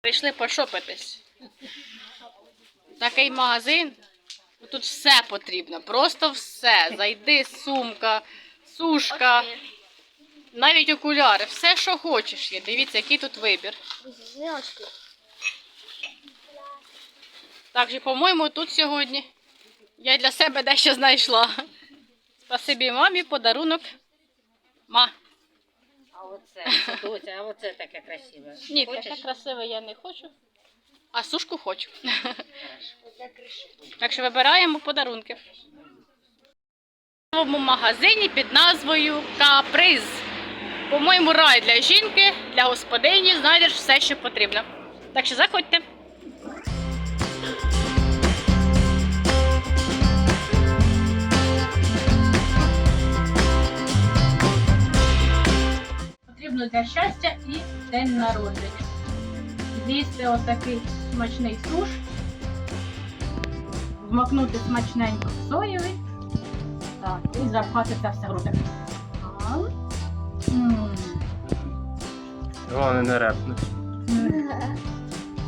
Прийшли пошопитись. Такий магазин. Тут все потрібно, просто все. Зайди, сумка, сушка, навіть окуляри, все, що хочеш є. Дивіться, який тут вибір. Так що, по-моєму, тут сьогодні я для себе дещо знайшла. Спасибі мамі, подарунок. Ма. А оце, доця, а оце таке красиве. Ні, Хочеш? таке красиве я не хочу. А сушку хочу. Так що вибираємо подарунки. В новому магазині під назвою Каприз. По-моєму, рай для жінки, для господині знайдеш все, що потрібно. Так що заходьте. Потрібно для щастя і день народження. З'їсти отакий смачний суш, вмакнути смачненько в соєвий. Так, і запхати це все в ротик. М. Головне не репнуть.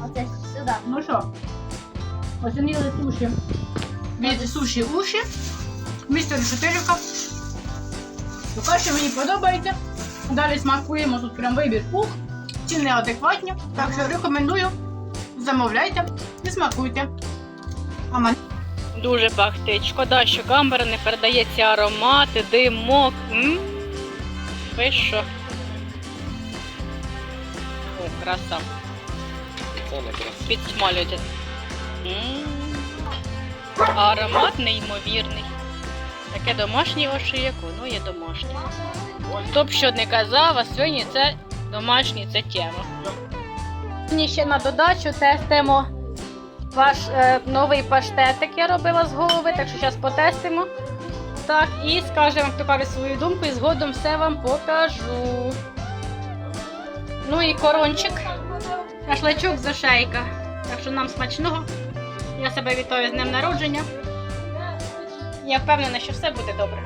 Оце сюди. Ну що, оцінили суші. Від суші уші. Містер Шутилівка. Поки що мені подобається. Далі смакуємо тут прям вибір ух. Ціни адекватні. Так що рекомендую. Замовляйте і смакуйте. А. Дуже пахтить. Шкода, що камера не передає ці аромати, димок. М? Ви що? О, краса. Підсмалюйте. Аромат неймовірний. Таке домашнє ошияк, воно є домашнє. Хто б що не казав, а сьогодні це домашнє, це тема. Сьогодні ще на додачу тестимо ваш е, новий паштетик, я робила з голови, так що зараз потестимо. Так, і скажемо, каже свою думку, і згодом все вам покажу. Ну і корончик. Шашлачок з ошейка. Так що нам смачного. Я себе вітаю з днем народження. Я впевнена, що все буде добре.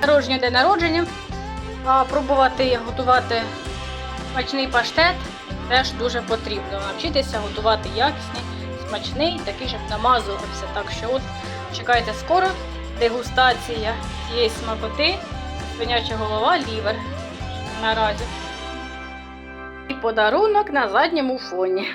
Народження день народження. А пробувати готувати смачний паштет теж дуже потрібно. Навчитися готувати якісний, смачний, такий, щоб намазувався. Так що от чекайте скоро дегустація цієї смакоти, свиняча голова, лівер наразі. І подарунок на задньому фоні.